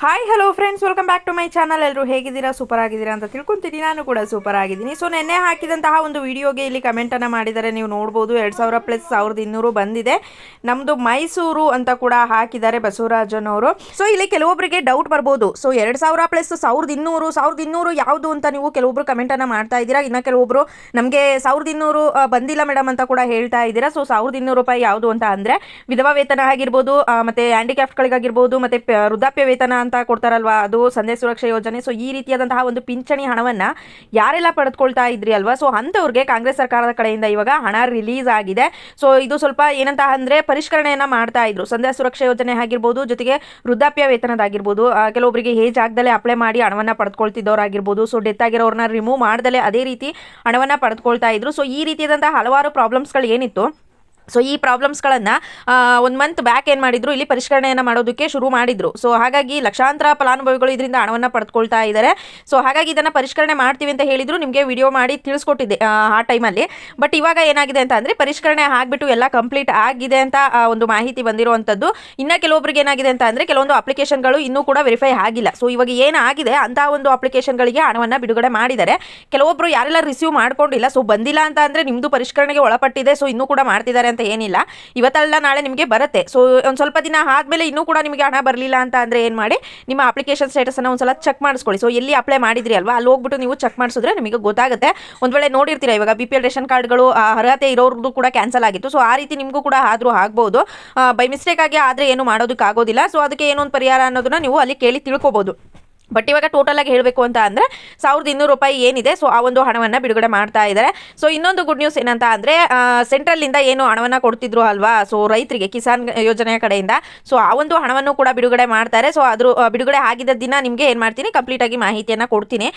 Hi hello friends welcome back to my channel ಎಲ್ಲರೂ ಹೇಗಿದ್ದೀರಾ? Super ಆಗಿದ್ದೀರಾ ಅಂತ ತಿಳ್ಕೊಂತೀನಿ. ನಾನು ಕೂಡ ಸೂಪರ್ ಆಗಿದ್ದೀನಿ. ಸೊ ನೆನ್ನೆ ಹಾಕಿದಂತಹ ಒಂದು ವಿಡಿಯೋಗೆ ಇಲ್ಲಿ ಕಮೆಂಟನ್ನು ಮಾಡಿದ್ದಾರೆ. ನೀವು ನೋಡ್ಬೋದು, ಎರಡು ಸಾವಿರ ಪ್ಲಸ್ ಸಾವಿರದ ಇನ್ನೂರು ಬಂದಿದೆ. ನಮ್ಮದು ಮೈಸೂರು ಅಂತ ಕೂಡ ಹಾಕಿದ್ದಾರೆ ಬಸವರಾಜನ್ ಅವರು. ಸೊ ಇಲ್ಲಿ ಕೆಲವೊಬ್ಬರಿಗೆ ಡೌಟ್ ಬರ್ಬೋದು. ಸೊ ಎರಡು ಸಾವಿರ ಪ್ಲಸ್ ಸಾವಿರದ ಇನ್ನೂರು ಸಾವಿರದ ಇನ್ನೂರು ಯಾವುದು ಅಂತ ನೀವು ಕೆಲವೊಬ್ರು ಕಮೆಂಟನ್ನು ಮಾಡ್ತಾ ಇದ್ದೀರಾ? ಇನ್ನು ಕೆಲವೊಬ್ರು ನಮಗೆ ಸಾವಿರದ ಇನ್ನೂರು ಬಂದಿಲ್ಲ ಮೇಡಮ್ ಅಂತ ಕೂಡ ಹೇಳ್ತಾ ಇದ್ದೀರಾ? ಸೊ ಸಾವಿರದ ಇನ್ನೂರು ರೂಪಾಯಿ ಯಾವುದು ಅಂತ ಅಂದರೆ ವಿಧವಾ ವೇತನ ಆಗಿರ್ಬೋದು ಮತ್ತು ಹ್ಯಾಂಡಿಕ್ಯಾಫ್ಟ್ಗಳಿಗಾಗಿರ್ಬೋದು ಮತ್ತೆ ವೃದ್ಧಾಪ್ಯ ವೇತನ ಅಂತ ಕೊಡ್ತಾರಲ್ವಾ? ಅದು ಸಂದೇಶ ಸುರಕ್ಷಾ ಯೋಜನೆ. ಸೊ ಈ ರೀತಿಯಾದಂತಹ ಒಂದು ಪಿಂಚಣಿ ಹಣವನ್ನ ಯಾರೆಲ್ಲ ಪಡೆದುಕೊಳ್ತಾ ಇದ್ರಿ ಅಲ್ವಾ? ಸೊ ಅಂಥವ್ರಿಗೆ ಕಾಂಗ್ರೆಸ್ ಸರ್ಕಾರದ ಕಡೆಯಿಂದ ಇವಾಗ ಹಣ ರಿಲೀಸ್ ಆಗಿದೆ. ಸೊ ಇದು ಸ್ವಲ್ಪ ಏನಂತ ಅಂದ್ರೆ ಪರಿಷ್ಕರಣೆಯನ್ನ ಮಾಡ್ತಾ ಇದ್ರು. ಸಂಧ್ಯಾ ಸುರಕ್ಷಾ ಯೋಜನೆ ಆಗಿರ್ಬೋದು, ಜೊತೆಗೆ ವೃದ್ಧಾಪ್ಯ ವೇತನದಾಗಿರ್ಬೋದು ಕೆಲವೊಬ್ಬರಿಗೆ ಏಜ್ ಆಗದಲ್ಲೇ ಅಪ್ಲೈ ಮಾಡಿ ಹಣವನ್ನ ಪಡೆದುಕೊಳ್ತಿದ್ದವರಾಗಿರ್ಬೋದು. ಸೊ ಡೆತ್ ಆಗಿರೋರನ್ನ ರಿಮೂವ್ ಮಾಡ್ದಲೇ ಅದೇ ರೀತಿ ಹಣವನ್ನ ಪಡೆದುಕೊಳ್ತಾ ಇದ್ರು. ಸೊ ಈ ರೀತಿಯಾದಂತಹ ಹಲವಾರು ಪ್ರಾಬ್ಲಮ್ಸ್ಗಳು ಏನಿತ್ತು? ಸೊ ಈ ಪ್ರಾಬ್ಲಮ್ಸ್ಗಳನ್ನು ಒಂದು ಮಂತ್ ಬ್ಯಾಕ್ ಏನು ಮಾಡಿದ್ರು? ಇಲ್ಲಿ ಪರಿಷ್ಕರಣೆಯನ್ನು ಮಾಡೋದಕ್ಕೆ ಶುರು ಮಾಡಿದ್ರು. ಸೊ ಹಾಗಾಗಿ ಲಕ್ಷಾಂತರ ಫಲಾನುಭವಿಗಳು ಇದರಿಂದ ಹಣವನ್ನು ಪಡೆದುಕೊಳ್ತಾ ಇದ್ದಾರೆ ಸೊ ಹಾಗಾಗಿ ಇದನ್ನು ಪರಿಷ್ಕರಣೆ ಮಾಡ್ತೀವಿ ಅಂತ ಹೇಳಿದ್ರು. ನಿಮಗೆ ವಿಡಿಯೋ ಮಾಡಿ ತಿಳಿಸ್ಕೊಟ್ಟಿದ್ದೆ ಆ, ಟೈಮಲ್ಲಿ ಬಟ್ ಇವಾಗ ಏನಾಗಿದೆ ಅಂತ ಅಂದರೆ ಪರಿಷ್ಕರಣೆ ಆಗಿಬಿಟ್ಟು ಎಲ್ಲ ಕಂಪ್ಲೀಟ್ ಆಗಿದೆ ಅಂತ ಒಂದು ಮಾಹಿತಿ ಬಂದಿರುವಂಥದ್ದು. ಇನ್ನು ಕೆಲವೊಬ್ಬರಿಗೆ ಏನಾಗಿದೆ ಅಂತ ಅಂದರೆ ಕೆಲವೊಂದು ಅಪ್ಲಿಕೇಶನ್ಗಳು ಇನ್ನೂ ಕೂಡ ವೆರಿಫೈ ಆಗಿಲ್ಲ. ಸೊ ಇವಾಗ ಏನಾಗಿದೆ ಅಂತ ಒಂದು ಅಪ್ಲಿಕೇಶನ್ಗಳಿಗೆ ಹಣವನ್ನು ಬಿಡುಗಡೆ ಮಾಡಿದ್ದಾರೆ. ಕೆಲವೊಬ್ಬರು ಯಾರೆಲ್ಲ ರಿಸೀವ್ ಮಾಡ್ಕೊಂಡಿಲ್ಲ ಸೊ ಬಂದಿಲ್ಲ ಅಂತ ಅಂದರೆ ನಿಮ್ಮದು ಪರಿಷ್ಕರಣೆಗೆ ಒಳಪಟ್ಟಿದೆ. ಸೊ ಇನ್ನೂ ಕೂಡ ಮಾಡ್ತಿದ್ದಾರೆ ಅಂತ ಏನಿಲ್ಲ. ಇವತ್ತಲ್ಲ ನಾಳೆ ನಿಮಗೆ ಬರುತ್ತೆ. ಸೊ ಒಂದು ಸ್ವಲ್ಪ ದಿನ ಆದಮೇಲೆ ಇನ್ನೂ ಕೂಡ ನಿಮಗೆ ಹಣ ಬರಲಿಲ್ಲ ಅಂತ ಅಂದರೆ ಏನು ಮಾಡಿ, ನಿಮ್ಮ ಅಪ್ಲಿಕೇಶನ್ ಸ್ಟೇಟಸನ್ನು ಒಂದು ಸಲ ಚೆಕ್ ಮಾಡಿಸ್ಕೊಳ್ಳಿ. ಸೊ ಎಲ್ಲಿ ಅಪ್ಲೈ ಮಾಡಿದ್ರಿ ಅಲ್ವಾ? ಅಲ್ಲಿ ಹೋಗ್ಬಿಟ್ಟು ನೀವು ಚೆಕ್ ಮಾಡಿಸಿದ್ರೆ ನಿಮಗೆ ಗೊತ್ತಾಗುತ್ತೆ. ಒಂದು ವೇಳೆ ನೋಡಿರ್ತೀರ ಇವಾಗ ಬಿ ಪಿ ಎಲ್ ರೇಷನ್ ಕಾರ್ಡ್ಗಳು ಅರ್ಹತೆ ಇರೋರ್ದು ಕೂಡ ಕ್ಯಾನ್ಸಲ್ ಆಗಿತ್ತು. ಸೊ ಆ ರೀತಿ ನಿಮಗೂ ಕೂಡ ಆದರೂ ಆಗ್ಬೋದು. ಬೈ ಮಿಸ್ಟೇಕ್ ಆಗಿ ಆದರೆ ಏನು ಮಾಡೋದಕ್ಕಾಗೋದಿಲ್ಲ. ಸೊ ಅದಕ್ಕೆ ಏನೊಂದು ಪರಿಹಾರ ಅನ್ನೋದನ್ನ ನೀವು ಅಲ್ಲಿ ಕೇಳಿ ತಿಳ್ಕೊಬೋದು. ಬಟ್ ಇವಾಗ ಟೋಟಲ್ ಆಗಿ ಹೇಳಬೇಕು ಅಂತ ಅಂದರೆ ಸಾವಿರದ ಇನ್ನೂರು ರೂಪಾಯಿ ಏನಿದೆ ಸೊ ಆ ಒಂದು ಹಣವನ್ನು ಬಿಡುಗಡೆ ಮಾಡ್ತಾ ಇದ್ದಾರೆ. ಸೊ ಇನ್ನೊಂದು ಗುಡ್ ನ್ಯೂಸ್ ಏನಂತ ಅಂದರೆ ಸೆಂಟ್ರಲ್ಲಿಂದ ಏನು ಹಣವನ್ನು ಕೊಡ್ತಿದ್ರು ಅಲ್ವಾ? ಸೊ ರೈತರಿಗೆ, ಕಿಸಾನ್ ಯೋಜನೆಯ ಕಡೆಯಿಂದ. ಸೊ ಆ ಒಂದು ಹಣವನ್ನು ಕೂಡ ಬಿಡುಗಡೆ ಮಾಡ್ತಾರೆ. ಸೊ ಅದ್ರ ಬಿಡುಗಡೆ ಆಗಿದ್ದ ದಿನ ನಿಮಗೆ ಏನು ಮಾಡ್ತೀನಿ? ಕಂಪ್ಲೀಟ್ ಆಗಿ ಮಾಹಿತಿಯನ್ನು ಕೊಡ್ತೀನಿ.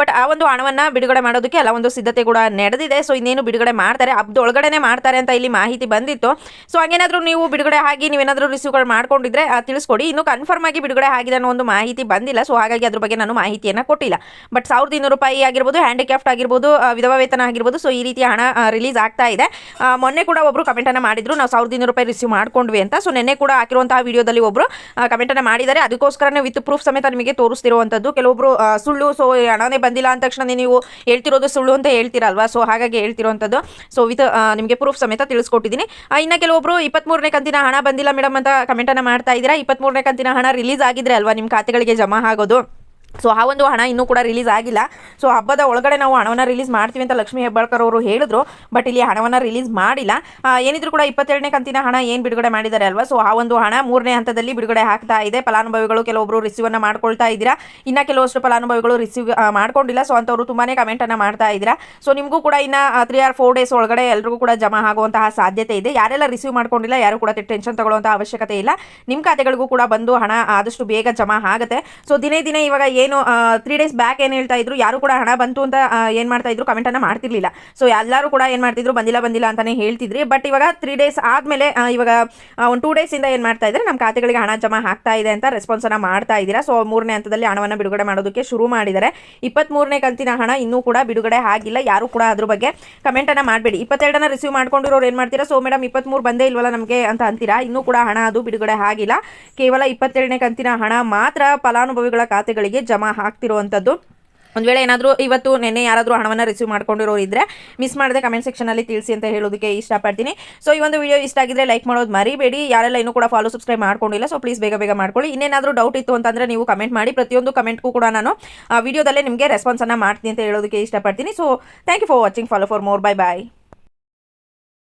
ಬಟ್ ಆ ಒಂದು ಹಣವನ್ನು ಬಿಡುಗಡೆ ಮಾಡೋದಕ್ಕೆ ಎಲ್ಲ ಒಂದು ಸಿದ್ಧತೆ ಕೂಡ ನಡೆದಿದೆ. ಸೊ ಇನ್ನೇನು ಬಿಡುಗಡೆ ಮಾಡ್ತಾರೆ? ಹಬ್ಬದೊಳಗಡೆನೆ ಮಾಡ್ತಾರೆ ಅಂತ ಇಲ್ಲಿ ಮಾಹಿತಿ ಬಂದಿತ್ತು. ಸೊ ಹಂಗೇನಾದರೂ ನೀವು ಬಿಡುಗಡೆ ಆಗಿ ನೀವೇನಾದರೂ ರಿಸೀವ್ಗಳು ಮಾಡ್ಕೊಂಡಿದ್ರೆ ತಿಳಿಸ್ಕೊಡಿ. ಇನ್ನು ಕನ್ಫರ್ಮ್ ಆಗಿ ಬಿಡುಗಡೆ ಆಗಿದೆ ಅನ್ನೋ ಒಂದು ಮಾಹಿತಿ ಬಂದಿಲ್ಲ. ಸೊ ಹಾಗಾಗಿ ಅದ್ರ ಬಗ್ಗೆ ನಾನು ಮಾಹಿತಿಯನ್ನು ಕೊಟ್ಟಿಲ್ಲ. ಬಟ್ ಸಾವಿರದ ಇನ್ನೂರು ರೂಪಾಯಿ ಆಗಿರ್ಬೋದು ಹ್ಯಾಂಡಿಕ್ಯಾಫ್ಟ್ ಆಗಿರ್ಬೋದು ವಿಧವಾ ವೇತನ ಆಗಿರ್ಬೋದು ಸೊ ಈ ರೀತಿಯ ಹಣ ರಿಲೀಸ್ ಆಗ್ತಾ ಇದೆ. ಮೊನ್ನೆ ಕೂಡ ಒಬ್ಬರು ಕಮೆಂಟನ್ನು ಮಾಡಿದ್ರು, ನಾವು ಸಾವಿರದ ಇನ್ನೂರು ರೂಪಾಯಿ ರಿಸೀವ್ ಮಾಡ್ಕೊಂಡ್ವಿ ಅಂತ. ಸೊ ನಿನ್ನೆ ಕೂಡ ಹಾಕಿರುವಂತಹ ವಿಡಿಯೋದಲ್ಲಿ ಒಬ್ಬರು ಕಮೆಂಟನ್ನು ಮಾಡಿದ್ದಾರೆ. ಅದಕ್ಕೋಸ್ಕರನೇ ವಿತ್ ಪ್ರೂಫ್ ಸಮೇತ ನಿಮಗೆ ತೋರಿಸ್ತಿರುವಂಥದ್ದು ಕೆಲವೊಬ್ಬರು ಸುಳ್ಳು ಸೊ ಹಣನೇ ಬಂದಿಲ್ಲ ಅಂದ ತಕ್ಷಣ ನೀವು ಹೇಳ್ತಿರೋದು ಸುಳ್ಳು ಅಂತ ಹೇಳ್ತಿರಲ್ವಾ? ಸೊ ಹಾಗಾಗಿ ಹೇಳ್ತಿರುವಂಥದ್ದು ಸೊ ವಿತ್ ನಿಮಗೆ ಪ್ರೂಫ್ ಸಮೇತ ತಿಳಿಸ್ಕೊಟ್ಟಿದ್ದೀನಿ. ಇನ್ನು ಕೆಲವೊಬ್ಬರು ಇಪ್ಪತ್ಮೂರನೇ ಕಂತಿನ ಹಣ ಬಂದಿಲ್ಲ ಮೇಡಮ್ ಅಂತ ಕಮೆಂಟನ್ನು ಮಾಡ್ತಾ ಇದ್ದೀರಾ? ಇಪ್ಪತ್ಮೂರನೇ ಕಂತಿನ ಹಣ ರಿಲೀಸ್ ಆಗಿದ್ರೆ ಅಲ್ವಾ ನಿಮ್ಮ ಖಾತೆಗಳಿಗೆ ಜಮಾ ಆಗೋದು? ಸೊ ಆ ಒಂದು ಹಣ ಇನ್ನೂ ಕೂಡ ರಿಲೀಸ್ ಆಗಿಲ್ಲ. ಸೊ ಹಬ್ಬದ ಒಳಗಡೆ ನಾವು ಹಣವನ್ನು ರಿಲೀಸ್ ಮಾಡ್ತೀವಿ ಅಂತ ಲಕ್ಷ್ಮೀ ಹೆಬ್ಬಾಳ್ಕರ್ ಅವರು ಹೇಳಿದ್ರು. ಬಟ್ ಇಲ್ಲಿ ಹಣವನ್ನು ರಿಲೀಸ್ ಮಾಡಿಲ್ಲ. ಏನಿದ್ರು ಕೂಡ ಇಪ್ಪತ್ತೆರಡನೇ ಕಂತಿನ ಹಣ ಏನು ಬಿಡುಗಡೆ ಮಾಡಿದ್ದಾರೆ ಅಲ್ವಾ? ಸೊ ಆ ಒಂದು ಹಣ ಮೂರನೇ ಹಂತದಲ್ಲಿ ಬಿಡುಗಡೆ ಆಗ್ತಾ ಇದೆ. ಫಲಾನುಭವಿಗಳು ಕೆಲವೊಬ್ರು ರಿಸೀವನ್ನು ಮಾಡ್ಕೊಳ್ತಾ ಇದ್ದೀರಾ? ಇನ್ನು ಕೆಲವಷ್ಟು ಫಲಾನುಭವಿಗಳು ರಿಸೀವ್ ಮಾಡ್ಕೊಂಡಿಲ್ಲ. ಸೊ ಅಂಥವ್ರು ತುಂಬಾ ಕಮೆಂಟನ್ನು ಮಾಡ್ತಾ ಇದ್ದೀರಾ? ಸೊ ನಿಮಗೂ ಕೂಡ ಇನ್ನು ತ್ರೀ ಆರ್ ಫೋರ್ ಡೇಸ್ ಒಳಗಡೆ ಎಲ್ಲರಿಗೂ ಕೂಡ ಜಮಾ ಆಗುವಂತಹ ಸಾಧ್ಯತೆ ಇದೆ. ಯಾರೆಲ್ಲ ರಿಸೀವ್ ಮಾಡ್ಕೊಂಡಿಲ್ಲ, ಯಾರು ಕೂಡ ಟೆನ್ಷನ್ ತಗೊಳ್ಳುವಂಥ ಅವಶ್ಯಕತೆ ಇಲ್ಲ. ನಿಮ್ಮ ಖಾತೆಗಳಿಗೂ ಕೂಡ ಬಂದು ಹಣ ಆದಷ್ಟು ಬೇಗ ಜಮಾ ಆಗುತ್ತೆ. ಸೊ ದಿನೇ ದಿನೇ ಇವಾಗ ಏನು ತ್ರೀ ಡೇಸ್ ಬ್ಯಾಕ್ ಏನು ಹೇಳ್ತಾ ಇದ್ರು, ಯಾರು ಕೂಡ ಹಣ ಬಂತು ಅಂತ ಏನು ಮಾಡ್ತಾ ಇದ್ರು ಕಮೆಂಟನ್ನು ಮಾಡ್ತಿರ್ಲಿಲ್ಲ. ಸೊ ಎಲ್ಲರೂ ಕೂಡ ಏನು ಮಾಡ್ತಿದ್ರು, ಬಂದಿಲ್ಲ ಬಂದಿಲ್ಲ ಅಂತಾನೆ ಹೇಳ್ತಿದ್ರಿ. ಬಟ್ ಇವಾಗ ತ್ರೀ ಡೇಸ್ ಆದಮೇಲೆ ಇವಾಗ ಒಂದು ಟೂ ಡೇಸಿಂದ ಏನು ಮಾಡ್ತಾ ಇದ್ದಾರೆ ನಮ್ಮ ಖಾತೆಗಳಿಗೆ ಹಣ ಜಮಾ ಆಗ್ತಾ ಇದೆ ಅಂತ ರೆಸ್ಪಾನ್ಸನ್ನು ಮಾಡ್ತಾ ಇದ್ದೀರಾ. ಸೊ ಮೂರನೇ ಹಂತದಲ್ಲಿ ಹಣವನ್ನು ಬಿಡುಗಡೆ ಮಾಡೋದಕ್ಕೆ ಶುರು ಮಾಡಿದ್ದಾರೆ. ಇಪ್ಪತ್ತ್ಮೂರನೇ ಕಂತಿನ ಹಣ ಇನ್ನೂ ಕೂಡ ಬಿಡುಗಡೆ ಆಗಿಲ್ಲ. ಯಾರು ಕೂಡ ಅದ್ರ ಬಗ್ಗೆ ಕಮೆಂಟನ್ನು ಮಾಡಬೇಡಿ. ಇಪ್ಪತ್ತೆರಡನ ರಿಸೀವ್ ಮಾಡ್ಕೊಂಡಿರೋರು ಏನು ಮಾಡ್ತೀರಾ? ಸೊ ಮೇಡಮ್ ಇಪ್ಪತ್ತ್ಮೂರು ಬಂದೇ ಇಲ್ವಲ್ಲ ನಮಗೆ ಅಂತ ಅಂತೀರಾ? ಇನ್ನೂ ಕೂಡ ಹಣ ಅದು ಬಿಡುಗಡೆ ಆಗಿಲ್ಲ. ಕೇವಲ ಇಪ್ಪತ್ತೆರಡನೇ ಕಂತಿನ ಹಣ ಮಾತ್ರ ಫಲಾನುಭವಿಗಳ ಖಾತೆಗಳಿಗೆ ಜಮಾ ಹಾಕ್ತಿರುವಂಥದ್ದು ಒಂದು ವೇಳೆ ಏನಾದರೂ ಇವತ್ತು ನಿನ್ನೆ ಯಾರಾದರೂ ಹಣವನ್ನು ರಿಸೀವ್ ಮಾಡ್ಕೊಂಡಿರೋರು ಇದ್ದರೆ ಮಿಸ್ ಮಾಡದೆ ಕಮೆಂಟ್ ಸೆಕ್ಷನಲ್ಲಿ ತಿಳಿಸಿ ಅಂತ ಹೇಳೋದಕ್ಕೆ ಇಷ್ಟಪಡ್ತೀನಿ. ಸೊ ಈ ಒಂದು ವಿಡಿಯೋ ಇಷ್ಟ ಆಗಿದ್ರೆ ಲೈಕ್ ಮಾಡೋದು ಮರಿಬೇಡಿ. ಯಾರೆಲ್ಲ ಇನ್ನೂ ಕೂಡ ಫಾಲೋ ಸಬ್ಸ್ಕ್ರೈಬ್ ಮಾಡ್ಕೊಂಡಿಲ್ಲ ಸೊ ಪ್ಲೀಸ್ ಬೇಗ ಬೇಗ ಮಾಡ್ಕೊಳ್ಳಿ. ಇನ್ನೇನಾದರೂ ಡೌಟ್ ಇತ್ತು ಅಂತಂದರೆ ನೀವು ಕಮೆಂಟ್ ಮಾಡಿ. ಪ್ರತಿಯೊಂದು ಕಮೆಂಟ್ಗೂ ಕೂಡ ನಾನು ವಿಡಿಯೋದಲ್ಲೇ ನಿಮಗೆ ರೆಸ್ಪಾನ್ಸನ್ನು ಮಾಡ್ತೀನಿ ಅಂತ ಹೇಳೋದಕ್ಕೆ ಇಷ್ಟಪಡ್ತೀನಿ. So thank you for watching follow for more bye bye